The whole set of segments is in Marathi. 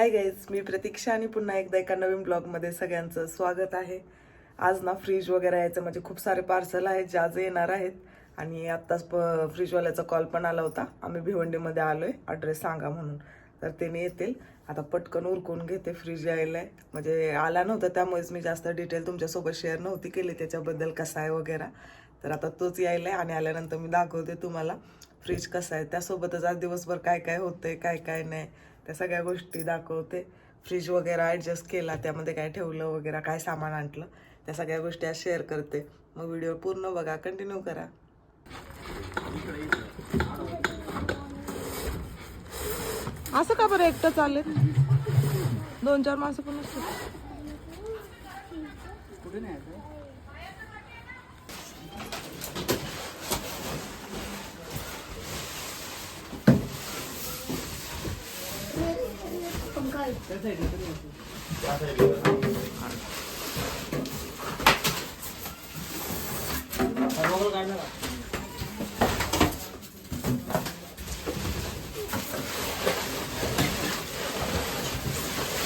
हाय गाईज मी प्रतीक्षा आणि पुन्हा एकदा एका नवीन ब्लॉगमध्ये सगळ्यांचं स्वागत आहे. आज ना फ्रीज वगैरे यायचं म्हणजे खूप सारे पार्सल आहेत जे आज येणार आहेत. आणि आत्ताच प फ्रीजवाल्याचा कॉल पण आला होता. आम्ही भिवंडीमध्ये आलो आहे ॲड्रेस सांगा म्हणून. तर त्याने येतील. आता पटकन उरकून घेते फ्रीज यायला आहे म्हणजे आला नव्हता त्यामुळेच मी जास्त डिटेल तुमच्यासोबत शेअर नव्हती केली. त्याच्याबद्दल कसा आहे वगैरे. तर आता तोच यायला आहे आणि आल्यानंतर मी दाखवते तुम्हाला फ्रीज कसा आहे. त्यासोबतच आज दिवसभर काय काय होतंय काय काय नाही. त्या सगळ्या गोष्टी दाखवते. फ्रीज वगैरे ॲडजस्ट केला त्यामध्ये काय ठेवलं वगैरे काय सामान आणलं त्या सगळ्या गोष्टी आज शेअर करते. मग व्हिडिओ पूर्ण बघा कंटिन्यू करा. असं का बरं एकटं चालेल? दोन चार माणसं पण असतात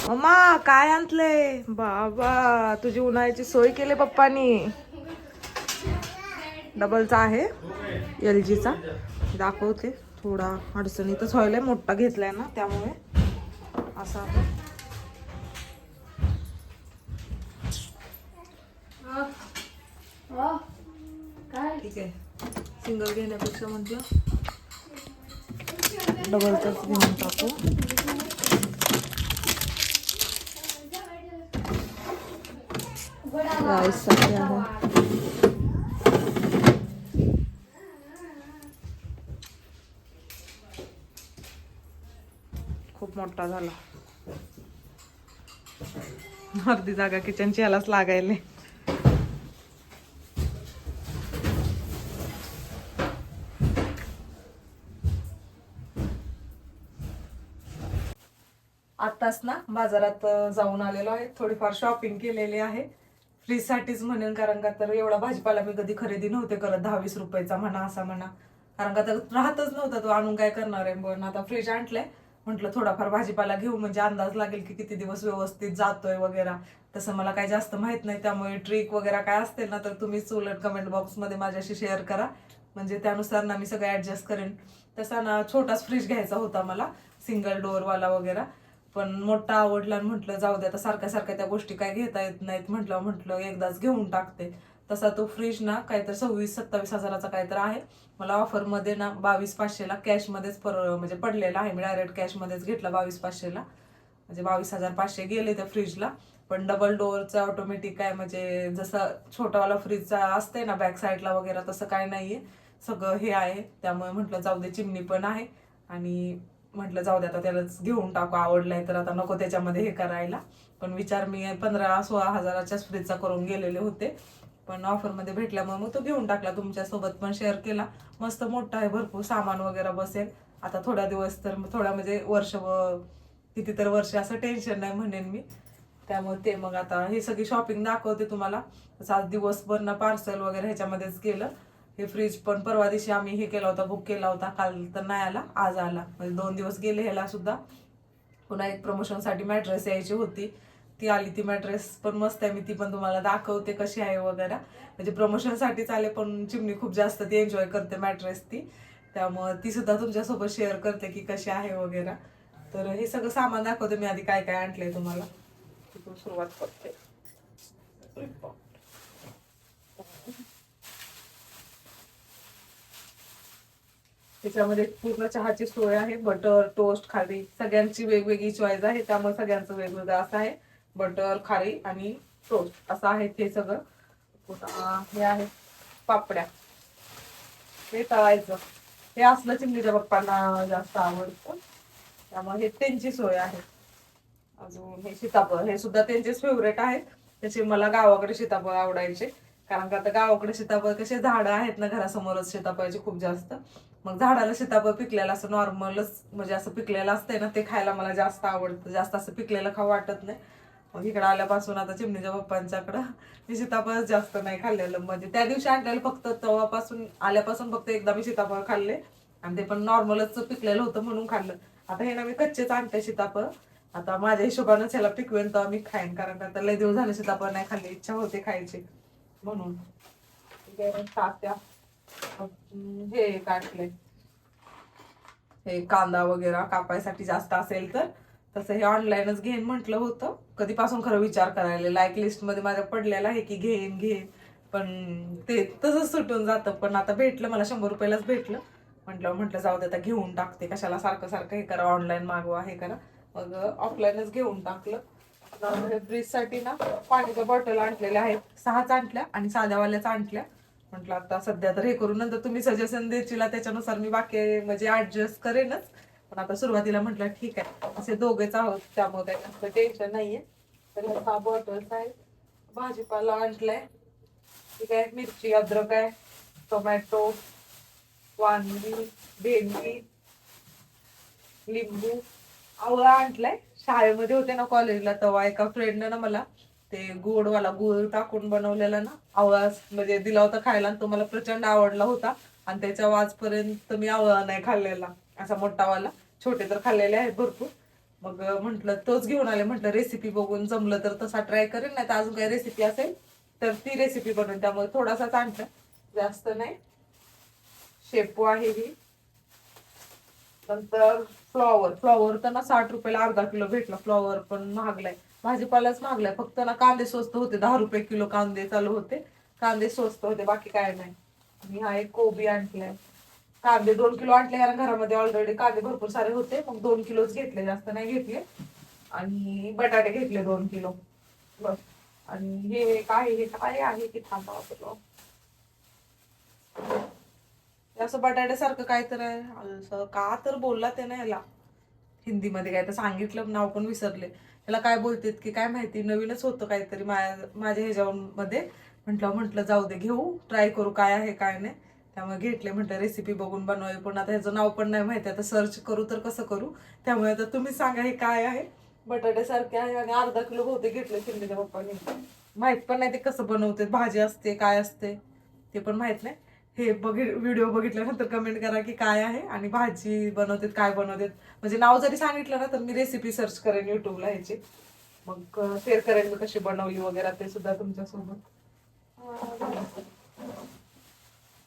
मम्मा काय आणलंय? बाबा तुझी उन्हाळ्याची सोय केली पप्पानी. डबलचा आहे एल जीचा दाखवते. थोडा अडचणीतच व्हायला मोठा घेतलाय ना त्यामुळे. असा. आहे ठीक आहे. सिंगल घेण्यापेक्षा म्हणजे डबलचाच घेऊन टाकू. राईससाठी आहे खूप मोठा झाला. अर्धी जागा किचनची यालाच लागायला आत्ताच ना बाजारात जाऊन आलेलो आहे. थोडीफार शॉपिंग केलेली आहे. फ्रीज साठीच म्हणेन कारण का तर एवढा भाजीपाला मी कधी खरेदी नव्हते करत. दहा वीस रुपयाचा म्हणा असा म्हणा. कारण का तर राहतच नव्हता तो. आणून काय करणार आहे? पण आता फ्रीज आणलाय. म्हटलं थोडाफार भाजीपाला घेऊ म्हणजे अंदाज लागेल की किती दिवस व्यवस्थित जातोय वगैरे. तसं मला काही जास्त माहीत नाही त्यामुळे ट्रिक वगैरे काय असतील ना तर तुम्हीच उलट कमेंट बॉक्समध्ये माझ्याशी शेअर करा. म्हणजे त्यानुसार ना मी सगळं ऍडजस्ट करेन. तसा ना छोटाच फ्रीज घ्यायचा होता मला सिंगल डोअरवाला वगैरे. पण मोठा आवडला आणि म्हटलं जाऊ दे आता सारख्या सारख्या त्या गोष्टी काय घेता येत नाहीत. म्हटलं म्हटलं एकदाच घेऊन टाकते. तसा तो फ्रीज ना काहीतरी सव्वीस सत्तावीस हजाराचा काहीतरी आहे. मला ऑफरमध्ये ना बावीस पाचशेला कॅशमध्येच पर म्हणजे पडलेला आहे. मी डायरेक्ट कॅशमध्येच घेतला बावीस पाचशेला. म्हणजे बावीस हजार पाचशे गेले त्या फ्रीजला पण डबल डोअरचं ऑटोमॅटिक आहे. म्हणजे जसं छोटावाला फ्रीजचा असते ना बॅक साईडला वगैरे तसं काय नाही आहे सगळं हे आहे. त्यामुळे म्हटलं जाऊ दे चिमणी पण आहे. आणि म्हटलं जाऊ दे आता त्यालाच घेऊन टाकू. आवडलाय तर आता नको त्याच्यामध्ये हे करायला. पण विचार मी पंधरा सोळा हजाराच्याच फ्रीजचा करून गेलेले होते. पण ऑफरमध्ये भेटल्यामुळे मग तो घेऊन टाकला तुमच्यासोबत पण शेअर केला. मस्त मोठा आहे भरपूर सामान वगैरे बसेल. आता थोडा दिवस तर थोडा म्हणजे वर्ष व- किती तर वर्ष असं टेन्शन नाही म्हणेन मी. त्यामुळे ते मग आता ही सगळी शॉपिंग दाखवते तुम्हाला. आज दिवसभर ना पार्सल वगैरे ह्याच्यामध्येच गेलं. हे फ्रीज पण परवा दिवशी आम्ही हे केला होता बुक केला होता. काल तर नाही आला आज आला. म्हणजे दोन दिवस गेले ह्याला सुद्धा. पुन्हा एक प्रमोशनसाठी मॅट्रेस यायची होती. ती आली ती मॅट्रेस पण मस्त आहे मी ती पण तुम्हाला दाखवते कशी आहे वगैरे. म्हणजे प्रमोशनसाठीच आले पण चिमणी खूप जास्त ती एन्जॉय करते मॅट्रेस ती. त्यामुळे ती सुद्धा तुमच्यासोबत शेअर करते की कशी आहे वगैरे. तर हे सगळं सामान दाखवते मी आधी काय काय आणलंय तुम्हाला. तिथून सुरुवात करते. त्याच्यामध्ये पूर्ण चहाची सोय आहे बटर टोस्ट खाली सगळ्यांची वेगवेगळी चॉईस आहे त्यामुळे सगळ्यांचं वेगवेगळं असं आहे. बटर खारी आणि टोस्ट. असं आहे ते सगळं. हे आहे. पापड्या. हे तळायचं. हे असलं चिमणीच्या पप्पांना जास्त आवडतं. त्यामुळे हे त्यांची सोय आहे. अजून हे सीताफळ. हे सुद्धा त्यांचेच फेवरेट आहेत. त्याचे मला गावाकडे सीताफळ आवडायचे. कारण का आता गावाकडे सीताफळ कसे झाडं आहेत ना घरासमोरच सीताफळाचे खूप जास्त. मग झाडाला सीताफळ पिकलेलं असं नॉर्मलच म्हणजे असं पिकलेलं असतंय ना ते खायला मला जास्त आवडतं. जास्त असं पिकलेलं खाऊ वाटत नाही. मग आल्यापासून आता चिमणीच्या पप्पांच्याकडं मी सीताफळ जास्त नाही खाल्लेलं. म्हणजे त्या दिवशी आणलेलं फक्त तेव्हापासून आल्यापासून फक्त एकदा मी सीताफळ खाल्ले. आणि ते पण नॉर्मलच पिकलेलं होतं म्हणून खाल्लं. आता हे ना मी कच्चेच आणते सीताफळ. आता माझ्या हिशोबानंच ह्याला पिकवेन तर मी खाईन कारण आता लय दिवस झाले सीताफळ नाही खाल्ली इच्छा होते खायची. म्हणून. तात्या. हे काढले हे कांदा वगैरे कापायसाठी जास्त असेल तर. तसं हे ऑनलाईनच घेईन म्हटलं होतं. कधीपासून खरं विचार करायला लाईक लिस्टमध्ये माझ्या पडलेला आहे की घेईन घेईन. पण ते तसंच सुटून जातं. पण आता भेटलं मला शंभर रुपयालाच भेटलं. म्हटलं म्हटलं जाऊ दे आता घेऊन टाकते. कशाला सारखं सारखं हे करा ऑनलाईन मागवा हे करा. मग ऑफलाईनच घेऊन टाकलं. फ्रीजसाठी ना पाण्याच्या बॉटल आणलेल्या आहेत. सहाच आणल्या आणि साध्यावाल्याच आणल्या. म्हटलं आता सध्या तर हे करून नंतर तुम्ही सजेशन देशील त्याच्यानुसार मी बाकी म्हणजे ऍडजस्ट करेनच. पण आता सुरुवातीला म्हटलं ठीक आहे असे दोघेच आहोत त्यामुळे काही जास्त टेन्शन नाहीये. तर हा बॉटल बॉटल्स भाजीपाला आणलाय. ठीक आहे मिरची अद्रक आहे टोमॅटो वांगी भेंडी लिंबू. आवळा आणलाय. शाळेमध्ये होते ना कॉलेजला तेव्हा एका फ्रेंडनं ना मला ते गोडवाला गुळ टाकून बनवलेला ना आवळा म्हणजे दिला होता खायला आणि तो मला प्रचंड आवडला होता. आणि त्याच्या आजपर्यंत मी आवळा नाही खाल्लेला. असा मोठावाला. छोटे तर खाल्लेले आहेत भरपूर. मग म्हटलं तोच घेऊन आले. म्हटलं रेसिपी बघून जमलं तर तसा ट्राय करेल नाही तर अजून काही रेसिपी असेल तर ती रेसिपी बनवून त्यामुळे थोडासाच आणलं. जास्त नाही. शेपू आहे ही. नंतर फ्लॉवर फ्लॉवर तर ना साठ रुपयाला अर्धा किलो भेटला. फ्लॉवर पण महागलाय. भाजीपालाच महागलाय. फक्त ना कांदे स्वस्त होते. दहा रुपये किलो कांदे चालू होते. कांदे स्वस्त होते. बाकी काय नाही. मी हा एक कोबी आणलाय. कांदे दोन किलो आणले कारण घरामध्ये ऑलरेडी कांदे भरपूर सारे होते. मग दोन किलोच घेतले जास्त नाही घेतले. आणि बटाटे घेतले दोन किलो. बस. आणि हे काय हे काय आहे की थांबा आपलं असं बटाट्यासारखं काय तर आहे. असं का तर बोलला ते ना ह्याला. हिंदीमध्ये काय तर सांगितलं नाव पण विसरले. त्याला काय बोलतेत की काय माहिती नवीनच होतं काहीतरी माझ्या माझ्या ह्याच्यामध्ये. म्हटलं म्हटलं जाऊ दे घेऊ ट्राय करू काय आहे काय नाही. त्यामुळे घेतले म्हटलं रेसिपी बघून बनवावी. पण आता ह्याचं नाव पण नाही माहिती. आता सर्च करू तर कसं करू? त्यामुळे आता तुम्ही सांगा हे काय आहे. बटाट्यासारखे आहे आणि अर्धा किलो बहुतेक घेतले शिंदेच्या पप्पाने. माहीत पण नाही ते कसं बनवते भाजी असते काय असते ते पण माहीत नाही. हे बघि व्हिडिओ बघितल्यानंतर कमेंट करा की काय आहे आणि भाजी बनवतात काय बनवतात. म्हणजे नाव जरी सांगितलं ना तर मी रेसिपी सर्च करेन युट्यूबला ह्याची. मग शेअर करेन मी कशी बनवली वगैरे ते सुद्धा तुमच्यासोबत.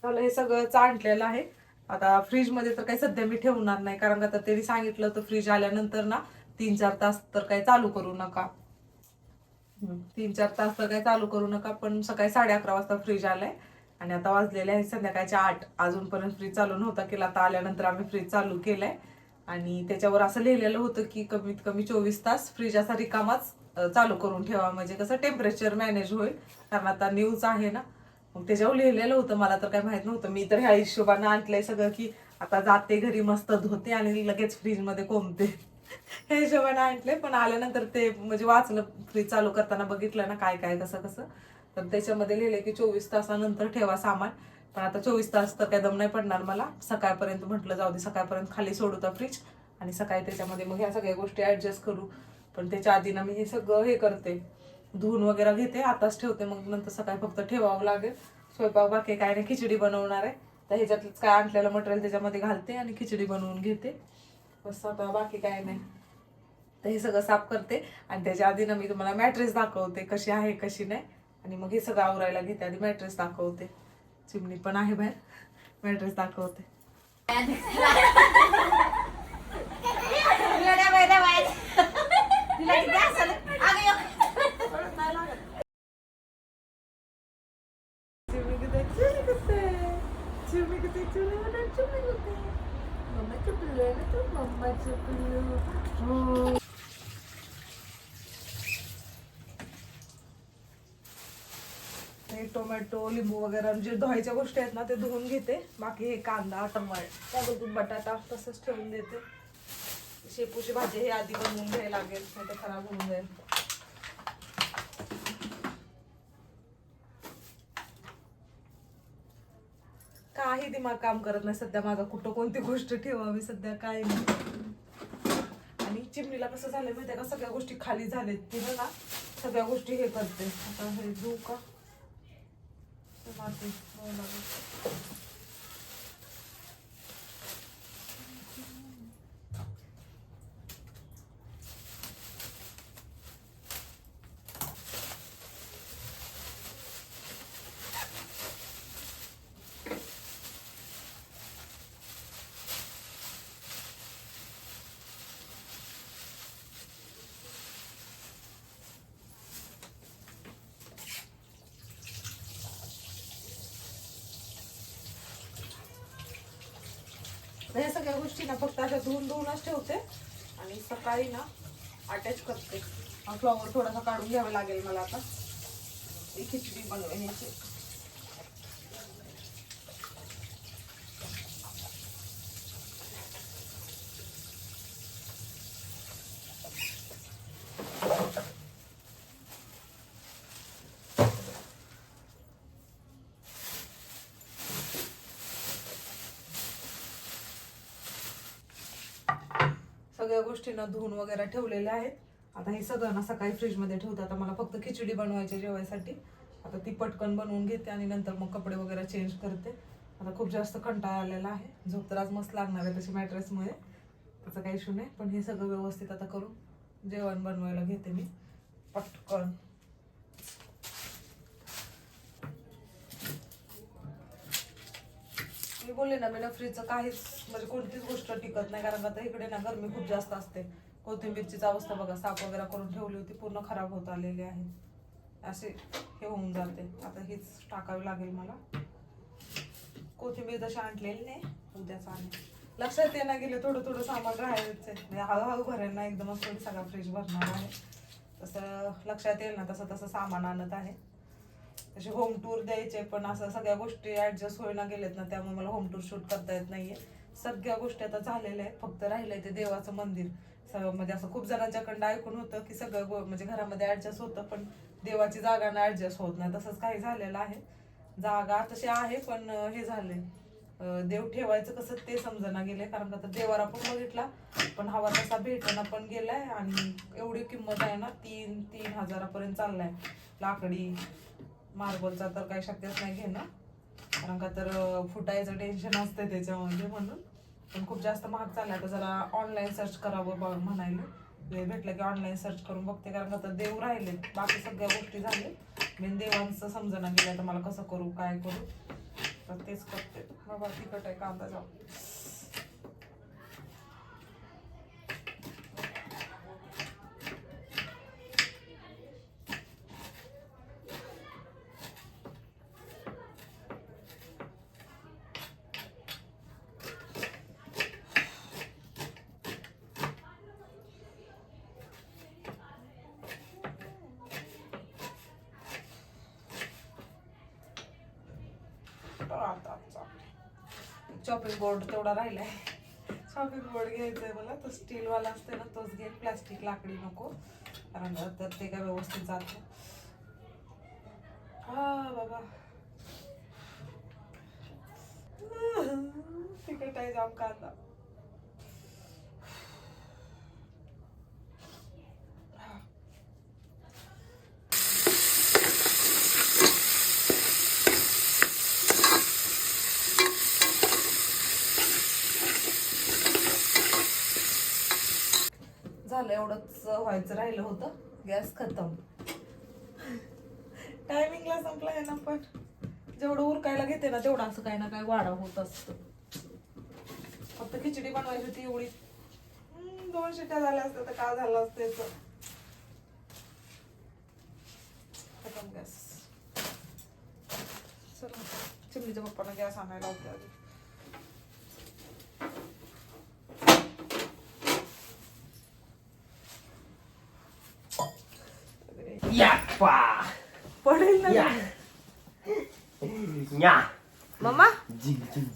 झालं हे सगळं चांटलेलं आहे. आता फ्रीजमध्ये तर काही सध्या मी ठेवणार नाही कारण आता त्यांनी सांगितलं होतं फ्रीज आल्यानंतर ना तीन चार तास तर काही चालू करू नका. तीन चार तास तर काही चालू करू नका पण सकाळी साडे अकरा वाजता फ्रीज आलाय आणि आता वाजलेले आहे संध्याकाळचे आठ. अजूनपर्यंत फ्रीज चालू नव्हता केला आता आल्यानंतर आम्ही फ्रीज चालू केलाय. आणि त्याच्यावर असं लिहिलेलं होतं की कमीत कमी चोवीस तास फ्रीज असा रिकामाच चालू करून ठेवा. म्हणजे कसं टेम्परेचर मॅनेज होईल कारण आता न्यूज आहे ना मग त्याच्यावर लिहिलेलं होतं मला तर काय माहीत नव्हतं. मी तर ह्या हिशोबानं आणलंय सगळं की आता जाते घरी मस्त धुते आणि लगेच फ्रीजमध्ये कोंबते. ह्या हिशोबाने आणले पण आल्यानंतर ते म्हणजे वाचलं फ्रीज चालू करताना बघितलं ना काय काय कसं कसं. तर त्याच्यामध्ये लिहिले की चोवीस तासानंतर ठेवा सामान. पण आता चोवीस तास तर काय दम नाही पडणार मला. सकाळपर्यंत म्हटलं जाऊ दे सकाळपर्यंत खाली सोडू तर फ्रीज आणि सकाळी त्याच्यामध्ये मग ह्या सगळ्या गोष्टी ॲडजस्ट करू. पण त्याच्या आधी ना मी हे सगळं हे करते. धुवून वगैरे घेते आताच ठेवते. मग नंतर सकाळी फक्त ठेवावं लागेल. स्वयंपाक बाकी काय नाही खिचडी बनवणार आहे. तर ह्याच्यातलंच काय आणलेलं मटेरियल त्याच्यामध्ये घालते आणि खिचडी बनवून घेते. बस आता बाकी काय नाही. तर हे सगळं साफ करते आणि त्याच्या आधी ना मी तुम्हाला मॅट्रेस दाखवते कशी आहे कशी नाही. आणि मग हे सगळं आवरायला घेते आधी मॅट्रेस दाखवते. चिमणी पण आहे बाहेर. मॅट्रेस दाखवते चिमणी किती चिमणी कुठे चिमणी किती चिमणी कुठे चिमणी कुठे मम्मा चुकलो आहे ना तू मम्मा चुकलो हे टोमॅटो लिंबू वगैरे जे धुवायच्या गोष्टी आहेत ना ते धुवून घेते. बाकी हे कांदा टमाट त्याबरोबर बटाटा तसंच ठेवून देते. शेपूची भाजी हे आधी बनवून घ्यायला लागेल नाही तर खराब होऊन जाईल. काही दिमाग काम करत नाही. सध्या माझा कुठं कोणती गोष्ट ठेवावी सध्या काय नाही. आणि चिमणीला कसं झालं माहितीये का? सगळ्या गोष्टी खाली झाल्यात ती ना सगळ्या गोष्टी हे करते. आता हे धुऊ का? माती ह्या सगळ्या गोष्टी ना फक्त अशा धुवून धुवूनच ठेवते. आणि सकाळी ना अटॅच करते. फ्लॉवर थोडासा काढून घ्यावा लागेल मला आता. खिचडी बनवायची सगळ्या गोष्टींना धुवून वगैरे ठेवलेल्या आहेत. आता हे सगळं ना सकाळी फ्रीजमध्ये ठेवतात. आता मला फक्त खिचडी बनवायची जेवायसाठी. आता ती पटकन बनवून घेते आणि नंतर मग कपडे वगैरे चेंज करते. आता खूप जास्त कंटाळा आलेला आहे. झोप तर आज मस्त लागणार आहे तशी मॅट्रेसमुळे त्याचा काही इशू नाही. पण हे सगळं व्यवस्थित आता करून जेवण बनवायला घेते मी. पटकन. मी बोलले ना मी ना फ्रीजचं काहीच म्हणजे कोणतीच गोष्ट टिकत नाही कारण आता इकडे ना गरमी खूप जास्त असते. कोथिंबीरचीच अवस्था बघा साफ वगैरे करून ठेवली होती पूर्ण खराब होत आलेली आहे. असे हे होऊन जाते. आता हीच टाकावी लागेल मला. कोथिंबीर तशी आणलेली नाही उद्याच आणेल लक्षात ये ना गेले थोडं थोडं सामान राहायचं आहे म्हणजे हळूहळू भरेल ना एकदमच थोडी सगळा फ्रीज भरणार आहे. तसं लक्षात येईल ना तसं तसं सामान आणत आहे. असे होम टूर द्यायचे पण असं सगळ्या गोष्टी ऍडजस्ट होईना गेलेत ना त्यामुळे मला होम टूर शूट करता येत नाहीये. सगळ्या गोष्टी आता झालेल्या आहेत फक्त राहिलंय ते देवाचं मंदिर. सगळं म्हणजे असं खूप जणांच्याकडनं ऐकून होतं की सगळं गो- म्हणजे घरामध्ये ऍडजस्ट होतं पण देवाची जागा ना ऍडजस्ट होत नाही. तसंच काही झालेलं आहे. जागा तशी आहे पण हे झाले देव ठेवायचं कसं ते समजना गेले कारण का तर देवारा पण बघितला पण हवा तसा भेटना पण गेलाय आणि एवढी किंमत आहे ना तीन तीन हजारापर्यंत चाललाय. लाकडी मार्बलचा तर काही शक्यच नाही घेणं. कारण का तर फुटायचं टेन्शन असतं त्याच्यामध्ये म्हणून. पण खूप जास्त महाग चालला तर जरा ऑनलाईन सर्च करावं म्हणायला. वेळ भेटलं की ऑनलाईन सर्च करून बघते. कारण का तर देव राहिले. बाकी सगळ्या गोष्टी झाले. मेन देवांचं समजणं गेलं. तर मला कसं करू काय करू? तर तेच करते. बाबा तिकट आहे कांदा जाऊ. चॉपिंग बोर्ड तेवढा राहिलाय. चॉपिंग बोर्ड घ्यायचंय मला. तो स्टीलवाला असते ना तोच घेईन प्लास्टिक लाकडी नको. कारण तर ते काय व्यवस्थित जात हा बाबा. तिकडे आहे जाम कांदा. झालं एवढंच व्हायचं राहिलं होतं. गॅस खतम. टायमिंगला संपला आहे ना पण जेवढं उरकायला घेते ना तेवढं असं काही ना काही वाढा होत असतं. फक्त खिचडी बनवायची होती एवढी. दोन शिट्ट्या झाल्या असत्या तर काय झालं असतं खतम गॅस. चला चिमणीच्या पप्पाला गॅस आणायला होते आधी. Yappa! पडेल ना. या. nya मम्मा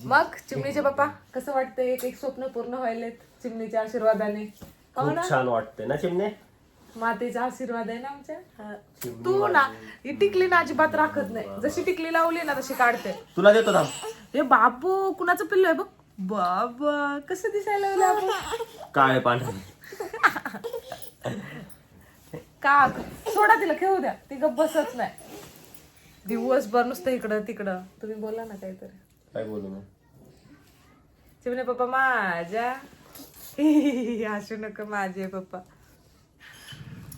मग चिमणीचे पप्पा कसं वाटतंय? एक एक स्वप्न पूर्ण व्हायलेत चिमणीच्या आशीर्वादाने. हो खूप ना छान वाटते ना चिमणे? मातेचा आशीर्वाद आहे ना आमच्या? हा. तू ना. ही टिकली ना अजिबात राखत नाही. जशी टिकली लावली ना तशी काढते. तुला देतो थांब. हे बाबू कुणाचं पिल्लो आहे बघ? बाबा कसं दिसायला लागलं बाबू? काळे पांढरे का सोडा तिला खेळू द्या. ती गप बसत नाही. दिवसभर नुसतं इकडं तिकडं. तुम्ही बोला ना काहीतरी. काय बोलू मग? चिमणे पप्पा माझ्या हसू नका माझे पप्पा.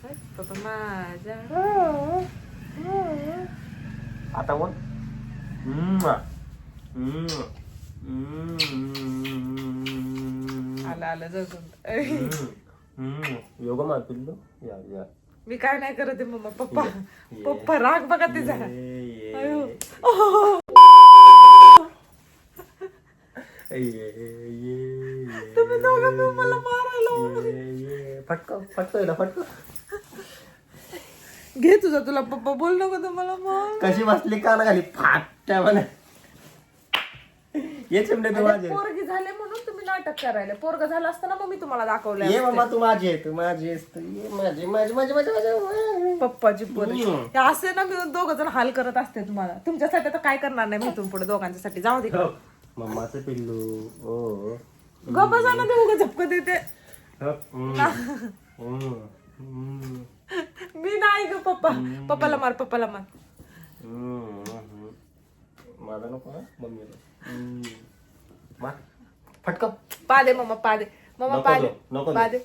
काय? पप्पा माझ्या. आता बोल. म्वा. म्वा. म्वा. आलं आलं जगून. म्वा. योगा मार पिल्लू या या. मी काय नाही करत आहे मम्मा पप्पा. पप्पा राग बघा ये, ये. तुम्ही दोघं मिळून मला मारायला. फटका फटका फटका. घे तुझा तुला पप्पा बोल नको तुम्हाला मार. कशी बसली काना खाली फाट्या म्हणे. ये चिमणे तू माझे. पोरगी झाले नाटक करायला. पोरग झालं असताना मग मी तुम्हाला दाखवलं ये मामा तू माझी आहे तू माझी आहेस तू ये माझी माझी माझी माझी माझी पप्पाची. हे असे ना मी दोघ जण हाल करत असते तुम्हाला. तुमच्यासाठी तर काय करणार नाही मी इथून पुढे दोघांच्यासाठी. जाऊ दे. हो. मम्माचं पिल्लू. ओ गप्पा जाणं ते उगा झपक देते. हो. मी नाही ग पप्पा. पप्पाला मार पप्पाला मार. माझा नको हा. मम्मीला. मार. फटका पा दे मम्मा पा दे मम्मा नको पा दे देऊ, नको पा दे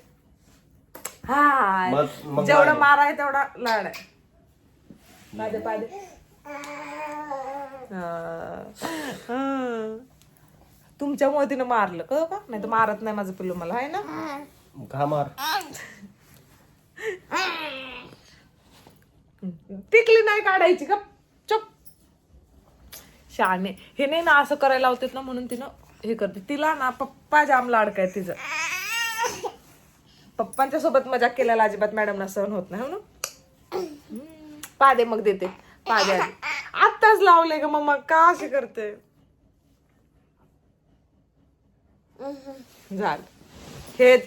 हाय मग- मग जेवढा लाड आहे. मार आहे तेवढा लाड आहे पा दे पा दे हा. तुमच्यामुळे तिनं मारलं कळ का नाही तर मारत नाही माझं पिल्लू मला आहे ना घा मार टिकली नाही काढायची का चुप शाने हे नाही ना असं करायला लावतात ना म्हणून तिनं हे करते. तिला ना पप्पा जाम लाडकाय तिचं. पप्पांच्या सोबत मजाक केल्याला अजिबात मॅडमना सहन होत नाही हो म्हणून पादे मग देते. पादे आधी. आत्ताच लावले ग मम्मा का असे करते? झालं. हे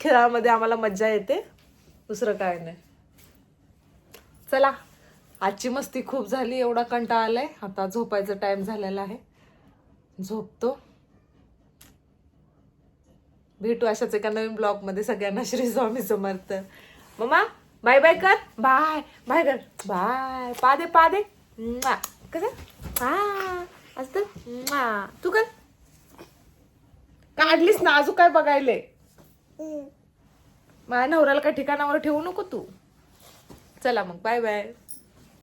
खेळामध्ये आम्हाला मज्जा येते. दुसरं काय नाही. चला. आजची मस्ती खूप झाली एवढा कंटाळा आलाय. आता झोपायचा टाइम झालेला आहे. झोपतो. भेटू अशाच एका नवीन ब्लॉगमध्ये सगळ्यांना श्री स्वामी समर्थ. मम्मा बाय बाय कर. बाय. बाय कर. बाय. पादे पादे. म्वा. कसं? हा. असत तू कर. काढलीस ना अजून काय बघायले? माझ्या नवऱ्याला काय ठिकाणावर ठेवू नको तू. चला मग बाय बाय.